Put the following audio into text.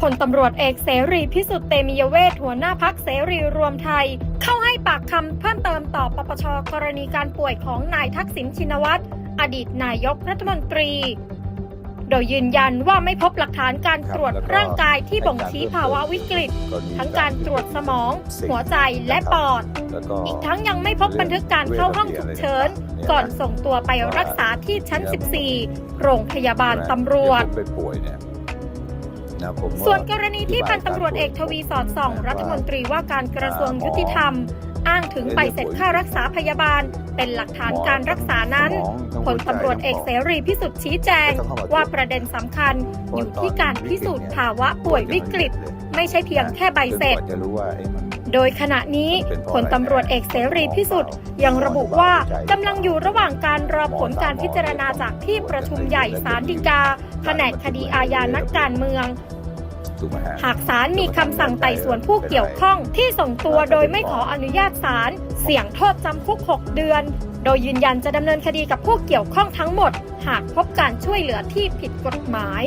พลตำรวจเอกเสรีพิสุทธิ์เตมียเวทหัวหน้าพักเสรีรวมไทย เข้าให้ปากคำเพิ่มเติมต่อปปชกรณีการป่วยของนายทักษิณชินวัตรอดีตนายกรัฐมนตรี โดยยืนยันว่าไม่พบหลักฐานการตรวจร่างกายที่บ่งชี้ภาวะวิกฤต ทั้งการตรวจสมอง หัวใจและปอดแล้วก็อีกทั้งยังไม่พบบันทึกการเข้าห้องฉุกเฉินก่อนส่งตัวไปรักษาที่ชั้น 14 โรงพยาบาลตำรวจ นี่ยนะผมส่วนกรณีที่พันตำรวจเอกทวีสอดส่อง รัฐมนตรีว่าการกระทรวงยุติธรรม อ้างถึงใบเสร็จค่ารักษาพยาบาล เป็นหลักฐานการรักษานั้นพลตำรวจเอกเสรีพิสุทธิ์ชี้แจง ว่าประเด็นสำคัญอยู่ที่การพิสูจน์ภาวะป่วยวิกฤต ไม่ใช่เพียงแค่ใบเสร็จจะรู้ว่าไอ้มันโดยขณะนี้พลตำรวจเอกเสรีพิสุทธิ์ยังระบุว่ากำลังอยู่ระหว่างการรอผลการพิจารณาจากที่ประชุมใหญ่ศาลฎีกาแผนกคดีอาญานักการเมืองถูกไหมฮะหากศาลมีคำสั่งไต่สวนผู้เกี่ยวข้องที่ส่งตัวโดยไม่ขออนุญาตศาลเสี่ยงโทษจำคุก 6 เดือน โดยยืนยันจะดำเนินคดีกับผู้เกี่ยวข้องทั้งหมด หากพบการช่วยเหลือที่ผิดกฎหมาย